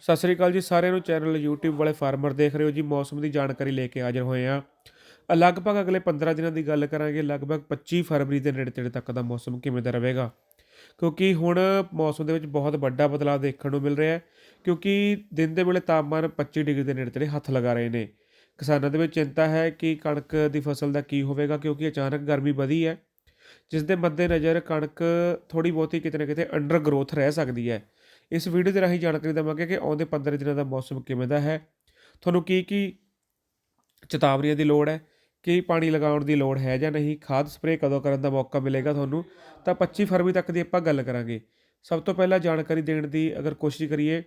ਸਤਿ ਸ੍ਰੀ ਅਕਾਲ ਜੀ ਸਾਰਿਆਂ ਨੂੰ ਚੈਨਲ YouTube ਵਾਲੇ ਫਾਰਮਰ ਦੇਖ ਰਹੇ ਹੋ ਜੀ। ਮੌਸਮ ਦੀ ਜਾਣਕਾਰੀ ਲੈ ਕੇ ਹਾਜ਼ਰ ਹੋਏ ਆ ਲਗਭਗ ਅਗਲੇ 15 ਦਿਨਾਂ ਦੀ ਗੱਲ ਕਰਾਂਗੇ, ਲਗਭਗ 25 ਫਰਵਰੀ ਦੇ ਨੇੜੇ ਤੇੜੇ ਤੱਕ ਦਾ ਮੌਸਮ ਕਿਵੇਂ ਦਾ ਰਹੇਗਾ। ਕਿਉਂਕਿ ਹੁਣ ਮੌਸਮ ਦੇ ਵਿੱਚ ਬਹੁਤ ਵੱਡਾ ਬਦਲਾਅ ਦੇਖਣ ਨੂੰ ਮਿਲ ਰਿਹਾ ਹੈ। ਕਿਉਂਕਿ ਦਿਨ ਦੇ ਵੇਲੇ ਤਾਪਮਾਨ 25 ਡਿਗਰੀ ਦੇ ਨੇੜੇ ਤੇੜੇ ਹੱਥ ਲਗਾ ਰਹੇ ਨੇ। ਕਿਸਾਨਾਂ ਦੇ ਵਿੱਚ ਚਿੰਤਾ ਹੈ ਕਿ ਕਣਕ ਦੀ ਫਸਲ ਦਾ ਕੀ ਹੋਵੇਗਾ, ਕਿਉਂਕਿ ਅਚਾਨਕ ਗਰਮੀ ਵਧੀ ਹੈ। ਜਿਸ ਦੇ ਮੱਦੇਨਜ਼ਰ ਕਣਕ ਥੋੜੀ ਬਹੁਤੀ ਕਿਤੇ ਨਾ ਕਿਤੇ ਅੰਡਰ ਗਰੋਥ ਰਹਿ ਸਕਦੀ ਹੈ। ਇਸ ਵੀਡੀਓ ਦੇ ਰਾਹੀਂ ਜਾਣਕਾਰੀ ਦੇਵਾਂਗੇ ਕਿ ਆਉਂਦੇ 15 ਦਿਨਾਂ ਦਾ ਮੌਸਮ ਕਿਵੇਂ ਦਾ ਹੈ। ਤੁਹਾਨੂੰ ਕੀ ਕੀ ਚੇਤਾਵਨੀਆਂ ਦੀ ਲੋੜ ਹੈ? ਕੀ ਪਾਣੀ ਲਗਾਉਣ ਦੀ ਲੋੜ ਹੈ ਜਾਂ ਨਹੀਂ? ਖਾਦ ਸਪਰੇਅ ਕਦੋਂ ਕਰਨ ਦਾ ਮੌਕਾ ਮਿਲੇਗਾ ਤੁਹਾਨੂੰ? ਤਾਂ 25 ਫਰਵਰੀ ਤੱਕ ਦੀ ਆਪਾਂ ਗੱਲ ਕਰਾਂਗੇ। ਸਭ ਤੋਂ ਪਹਿਲਾਂ ਜਾਣਕਾਰੀ ਦੇਣ ਦੀ ਅਗਰ ਕੋਸ਼ਿਸ਼ ਕਰੀਏ,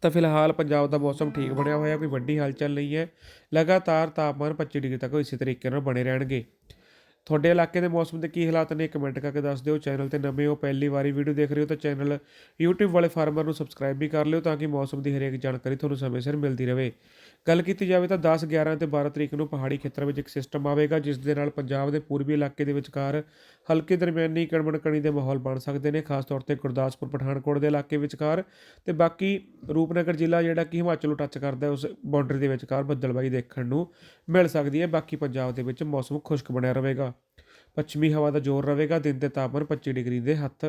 ਤਾਂ ਫਿਲਹਾਲ ਪੰਜਾਬ ਦਾ ਮੌਸਮ ਠੀਕ ਬਣਿਆ ਹੋਇਆ, ਕੋਈ ਵੱਡੀ ਹਲਚਲ ਨਹੀਂ ਹੈ। ਲਗਾਤਾਰ ਤਾਪਮਾਨ 25 ਡਿਗਰੀ ਤੱਕ ਇਸੇ ਤਰੀਕੇ ਨਾਲ ਬਣੇ ਰਹਿਣਗੇ। ਤੁਹਾਡੇ ਇਲਾਕੇ ਦੇ ਮੌਸਮ ਦੇ ਕੀ ਹਾਲਾਤ ਨੇ? ਕਮੈਂਟ ਕਰਕੇ ਦੱਸ ਦਿਓ। ਚੈਨਲ ਤੇ ਨਵੇਂ ਹੋ, ਪਹਿਲੀ ਵਾਰੀ ਵੀਡੀਓ ਦੇਖ ਰਹੇ ਹੋ ਤਾਂ ਚੈਨਲ YouTube ਵਾਲੇ ਫਾਰਮਰ ਨੂੰ ਸਬਸਕ੍ਰਾਈਬ ਵੀ ਕਰ ਲਿਓ ਤਾਂ ਕਿ ਮੌਸਮ ਦੀ ਹਰੇਕ ਜਾਣਕਾਰੀ ਤੁਹਾਨੂੰ ਸਮੇਂ ਸਿਰ ਮਿਲਦੀ ਰਹੇ। ਗੱਲ ਕੀਤੀ ਜਾਵੇ ਤਾਂ 10 11 ਤੇ 12 ਤਰੀਕ ਨੂੰ ਪਹਾੜੀ ਖੇਤਰਾਂ ਵਿੱਚ ਇੱਕ ਸਿਸਟਮ ਆਵੇਗਾ, ਜਿਸ ਦੇ ਨਾਲ ਪੰਜਾਬ ਦੇ ਪੂਰਬੀ ਇਲਾਕੇ ਦੇ ਵਿਚਕਾਰ ਹਲਕੇ ਦਰਮਿਆਨੀ ਕਣਮਣਕਣੀ ਦੇ ਮਾਹੌਲ ਬਣ ਸਕਦੇ ਨੇ, ਖਾਸ ਤੌਰ ਤੇ ਗੁਰਦਾਸਪੁਰ, ਪਠਾਨਕੋਟ ਦੇ ਇਲਾਕੇ ਵਿਚਕਾਰ ਤੇ ਬਾਕੀ ਰੂਪਨਗਰ ਜ਼ਿਲ੍ਹਾ ਜਿਹੜਾ ਕਿ ਹਿਮਾਚਲ ਨੂੰ ਟੱਚ ਕਰਦਾ, ਉਸ ਬਾਰਡਰ ਦੇ ਵਿਚਕਾਰ ਬੱਦਲਬਾਈ ਦੇਖਣ ਨੂੰ ਮਿਲ ਸਕਦੀ ਹੈ। ਬਾਕੀ ਪੰਜਾਬ ਦੇ ਵਿੱਚ ਮੌਸਮ ਖੁਸ਼ਕ ਬਣਿਆ ਰਹੇਗਾ। ਪੱਛਮੀ ਹਵਾ ਦਾ ਜ਼ੋਰ ਰਹੇਗਾ ਦਿਨ ਦੇ ਤਾਪਮਾਨ 25 ਡਿਗਰੀ ਦੇ ਹੱਥ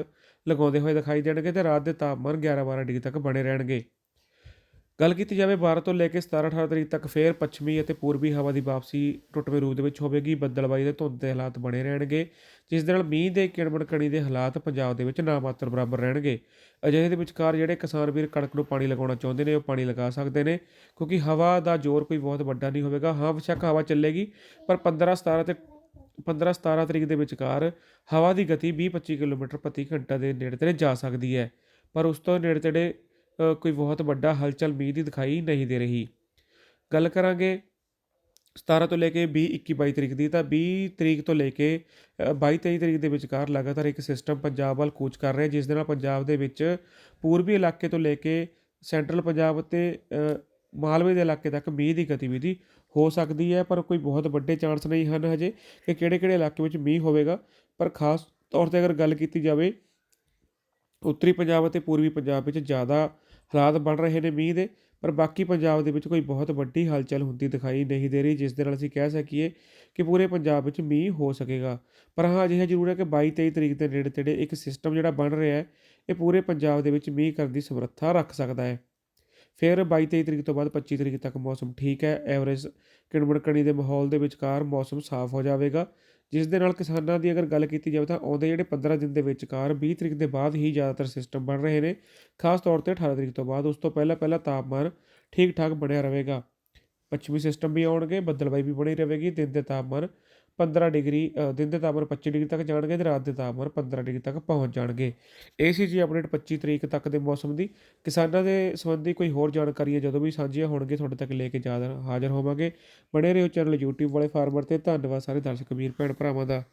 ਲਗਾਉਂਦੇ ਹੋਏ ਦਿਖਾਈ ਦੇਣਗੇ ਤੇ ਰਾਤ ਦੇ ਤਾਪਮਾਨ 11-12 ਡਿਗਰੀ ਤੱਕ ਬਣੇ ਰਹਿਣਗੇ। ਗੱਲ ਕੀਤੀ ਜਾਵੇ 12 ਤੋਂ ਲੈ ਕੇ 17-18 ਤਰੀਕ ਤੱਕ ਫੇਰ ਪੱਛਮੀ ਅਤੇ ਪੂਰਬੀ ਹਵਾ ਦੀ ਵਾਪਸੀ ਟੁੱਟਵੇਂ ਰੂਪ ਦੇ ਵਿੱਚ ਹੋਵੇਗੀ, ਬੱਦਲਬਾਈ ਦੇ ਧੁੰਦ ਦੇ ਹਾਲਾਤ ਬਣੇ ਰਹਿਣਗੇ, ਜਿਸ ਦੇ ਨਾਲ ਮੀਂਹ ਦੇ ਕਿਣਮਣਕਣੀ ਦੇ ਹਾਲਾਤ ਪੰਜਾਬ ਦੇ ਵਿੱਚ ਨਾ ਮਾਤਰ ਬਰਾਬਰ ਰਹਿਣਗੇ। ਅਜਿਹੇ ਦੇ ਵਿਚਕਾਰ ਜਿਹੜੇ ਕਿਸਾਨ ਵੀਰ ਕਣਕ ਨੂੰ ਪਾਣੀ ਲਗਾਉਣਾ ਚਾਹੁੰਦੇ ਨੇ, ਉਹ ਪਾਣੀ ਲਗਾ ਸਕਦੇ ਨੇ, ਕਿਉਂਕਿ ਹਵਾ ਦਾ ਜ਼ੋਰ ਕੋਈ ਬਹੁਤ ਵੱਡਾ ਨਹੀਂ ਹੋਵੇਗਾ। ਹਾਂ, ਬੇਸ਼ੱਕ ਹਵਾ ਚੱਲੇਗੀ, ਪਰ 15 17 ਤੇ 15 17 ਤਰੀਕ ਦੇ ਵਿਚਕਾਰ ਹਵਾ ਦੀ ਗਤੀ 20 25 ਕਿਲੋਮੀਟਰ ਪ੍ਰਤੀ ਘੰਟਾ ਦੇ ਨੇੜੇ ਤੇੜੇ ਜਾ ਸਕਦੀ ਹੈ ਪਰ ਉਸ ਤੋਂ ਨੇੜੇ ਤੇੜੇ ਕੋਈ ਬਹੁਤ ਵੱਡਾ ਹਲਚਲ ਮੀਂਹ ਦੀ ਦਿਖਾਈ ਨਹੀਂ ਦੇ ਰਹੀ। ਗੱਲ ਕਰਾਂਗੇ 17 ਤੋਂ ਲੈ ਕੇ 20 21 22 ਤਰੀਕ ਦੀ ਤਾਂ 20 ਤਰੀਕ ਤੋਂ ਲੈ ਕੇ ਅ, 22 23 ਤਰੀਕ ਦੇ ਵਿਚਕਾਰ ਲਗਾਤਾਰ ਇੱਕ ਸਿਸਟਮ ਪੰਜਾਬ ਵੱਲ ਕੂਚ ਕਰ ਰਿਹਾ ਜਿਸ ਦੇ ਨਾਲ ਪੰਜਾਬ ਦੇ ਵਿੱਚ ਪੂਰਬੀ ਇਲਾਕੇ ਤੋਂ ਲੈ ਕੇ ਸੈਂਟਰਲ ਪੰਜਾਬ ਅਤੇ ਮਾਲਵੇ ਦੇ ਇਲਾਕੇ ਤੱਕ ਮੀਂਹ ਦੀ ਗਤੀਵਿਧੀ ਹੋ ਸਕਦੀ ਹੈ, ਪਰ ਕੋਈ ਬਹੁਤ ਵੱਡੇ ਚਾਂਸ ਨਹੀਂ ਹਨ ਹਜੇ ਕਿ ਕਿਹੜੇ-ਕਿਹੜੇ ਇਲਾਕੇ ਵਿੱਚ ਮੀਂਹ ਹੋਵੇਗਾ। ਪਰ ਖਾਸ ਤੌਰ ਤੇ ਅਗਰ ਗੱਲ ਕੀਤੀ ਜਾਵੇ, ਉੱਤਰੀ ਪੰਜਾਬ ਅਤੇ ਪੂਰਬੀ ਪੰਜਾਬ ਵਿੱਚ ਜ਼ਿਆਦਾ ਹਾਲਾਤ ਬਣ ਰਹੇ ਨੇ ਮੀਂਹ ਦੇ, ਪਰ ਬਾਕੀ ਪੰਜਾਬ ਦੇ ਵਿੱਚ ਕੋਈ ਬਹੁਤ ਵੱਡੀ ਹਲਚਲ ਹੁੰਦੀ ਦਿਖਾਈ ਨਹੀਂ ਦੇ ਰਹੀ, ਜਿਸ ਦੇ ਨਾਲ ਅਸੀਂ ਕਹਿ ਸਕੀਏ ਕਿ ਪੂਰੇ ਪੰਜਾਬ ਵਿੱਚ ਮੀਂਹ ਹੋ ਸਕੇਗਾ। ਪਰ ਹਾਂ, ਅਜਿਹਾ ਜ਼ਰੂਰ ਹੈ ਕਿ 22 23 ਤਰੀਕ ਦੇ ਨੇੜੇ ਤੇੜੇ ਇੱਕ ਸਿਸਟਮ ਜਿਹੜਾ ਬਣ ਰਿਹਾ ਹੈ, ਇਹ ਪੂਰੇ ਪੰਜਾਬ ਦੇ ਵਿੱਚ ਮੀਂਹ ਕਰਨ ਦੀ ਸਮਰੱਥਾ ਰੱਖ ਸਕਦਾ ਹੈ। ਫਿਰ 22 23 ਤਰੀਕ ਤੋਂ ਬਾਅਦ 25 ਤਰੀਕ ਤੱਕ ਮੌਸਮ ਠੀਕ ਹੈ, ਐਵਰੇਜ ਕਿਣਮਣਕਣੀ ਦੇ ਮਾਹੌਲ ਦੇ ਵਿਚਕਾਰ ਮੌਸਮ ਸਾਫ਼ ਹੋ ਜਾਵੇਗਾ। ਜਿਸ ਦੇ ਨਾਲ ਕਿਸਾਨਾਂ ਦੀ ਅਗਰ ਗੱਲ ਕੀਤੀ ਜਾਵੇ ਤਾਂ ਆਉਂਦੇ ਜਿਹੜੇ 15 ਦਿਨ ਦੇ ਵਿਚਕਾਰ 20 ਤਰੀਕ ਦੇ ਬਾਅਦ ਹੀ ਜ਼ਿਆਦਾਤਰ ਸਿਸਟਮ ਬਣ ਰਹੇ ਨੇ, ਖਾਸ ਤੌਰ ਤੇ 18 ਤਰੀਕ ਤੋਂ ਬਾਅਦ, ਉਸ ਤੋਂ ਪਹਿਲਾਂ ਪਹਿਲਾਂ ਤਾਪਮਾਨ ਠੀਕ ਠਾਕ ਬਣਿਆ ਰਹੇਗਾ। ਪੱਛਮੀ ਸਿਸਟਮ ਵੀ ਆਉਣਗੇ ਬੱਦਲਬਾਈ ਵੀ ਬਣੀ ਰਹੇਗੀ, ਦਿਨ ਦੇ ਤਾਪਮਾਨ 15 ਡਿਗਰੀ ਦਿਨ ਦੇ ਤਾਪਮਾਨ 25 ਡਿਗਰੀ ਤੱਕ ਜਾਣਗੇ ਤੇ ਰਾਤ ਦੇ ਤਾਪਮਾਨ 15 ਡਿਗਰੀ ਤੱਕ ਪਹੁੰਚ ਜਾਣਗੇ। ਇਹ ਸੀ ਜੀ ਅਪਡੇਟ 25 ਤਰੀਕ ਤੱਕ ਦੇ ਮੌਸਮ ਦੀ। ਕਿਸਾਨਾਂ ਦੇ ਸੰਬੰਧੀ ਕੋਈ ਹੋਰ ਜਾਣਕਾਰੀ ਹੈ, ਜਦੋਂ ਵੀ ਸਾਂਝੀਆਂ ਹੋਣਗੇ ਤੁਹਾਡੇ ਤੱਕ ਲੈ ਕੇ ਜ਼ਿਆਦਾ ਹਾਜ਼ਰ ਹੋਵਾਂਗੇ। ਬਣੇ ਰਹੋ ਚੈਨਲ YouTube ਵਾਲੇ ਫਾਰਮਰ ਤੇ। ਧੰਨਵਾਦ ਸਾਰੇ ਦਰਸ਼ਕ ਵੀਰ, ਭੈਣ ਭਰਾਵਾਂ ਦਾ।